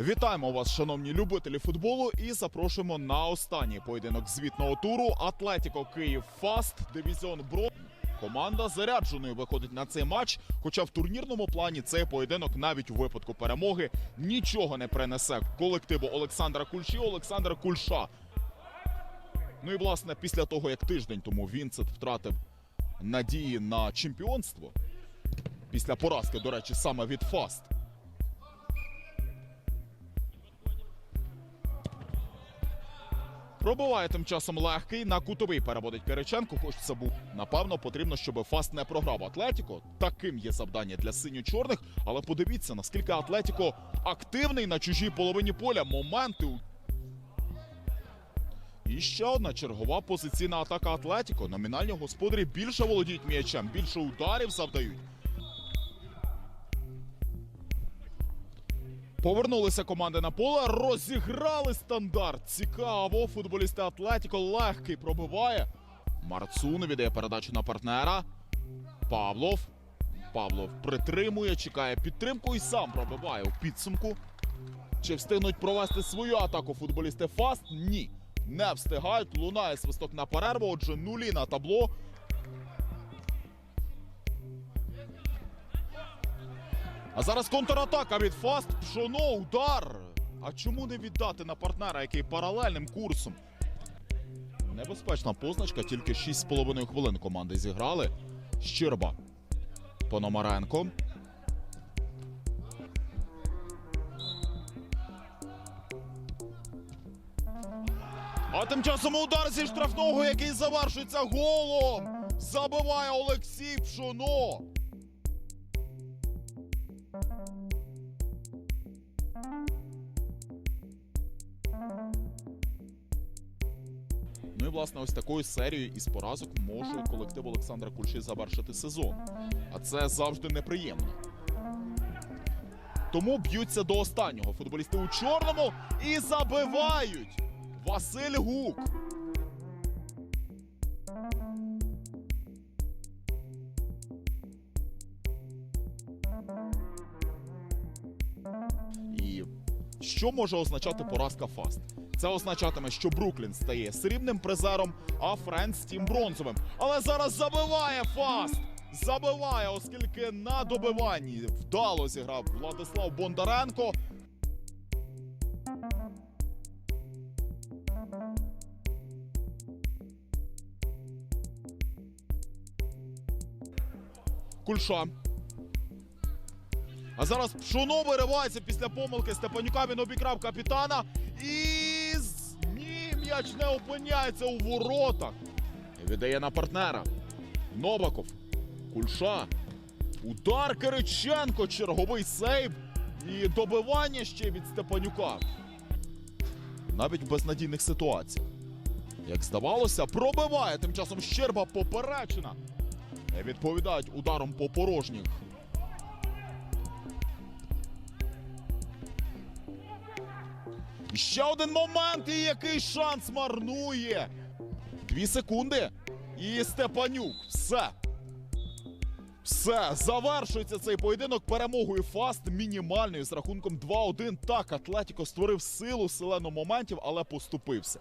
Вітаємо вас, шановні любителі футболу, і запрошуємо на останній поєдинок звітного туру Атлетіко Київ Фаст, дивізіон Бро. Команда зарядженою виходить на цей матч. Хоча в турнірному плані цей поєдинок навіть у випадку перемоги нічого не принесе колективу Олександра Кульші, Олександра Кульша. Ну і власне після того, як тиждень тому Вінцет втратив надії на чемпіонство, після поразки, до речі, саме від Фаст. Пробиває тим часом легкий на кутовий переводить Кириченко. Хоч це був напевно потрібно, щоб Фаст не програв Атлетіко. Таким є завдання для синьо-чорних. Але подивіться, наскільки Атлетіко активний на чужій половині поля. Моменти. І ще одна чергова позиційна атака Атлетіко. Номінальні господарі більше володіють м'ячем, більше ударів завдають. Повернулися команди на поле, розіграли стандарт. Цікаво. Футболісти Атлетіко легкий пробиває. Марцун віддає передачу на партнера. Павлов. Павлов притримує, чекає підтримку і сам пробиває у підсумку. Чи встигнуть провести свою атаку футболісти Фаст? Ні. Не встигають. Лунає свисток на перерву. Отже, нулі на табло. А зараз контратака від Фаст. Пшоно, удар. А чому не віддати на партнера, який паралельним курсом? Небезпечна позначка, тільки 6,5 хвилин команди зіграли. Щерба. Пономаренко. А тим часом удар зі штрафного, який завершується голом. Забиває Олексій Пшоно. Ну і власне ось такою серією із поразок може колектив Олександра Кульші завершити сезон. А це завжди неприємно. Тому б'ються до останнього. Футболісти у чорному і забивають. Василь Гук. Що може означати поразка Фаст? Це означатиме, що Бруклін стає срібним призером, а Френс тім бронзовим. Але зараз забиває Фаст! Забиває, оскільки на добиванні вдало зіграв Владислав Бондаренко. Кульша. А зараз Пшоно виривається після помилки Степанюка. Він обікрав капітана. І ні, м'яч не опиняється у воротах. І віддає на партнера. Новаков. Кульша. Удар Кириченко. Черговий сейв. І добивання ще від Степанюка. Навіть в безнадійних ситуаціях. Як здавалося, пробиває тим часом Щерба поперечина. Не Відповідають ударом по порожніх Ще один момент, і який шанс марнує. Дві секунди. І Степанюк. Все. Все. Завершується цей поєдинок перемогою Фаст мінімальною з рахунком 2-1. Так, Атлетіко створив силу селену моментів, але поступився.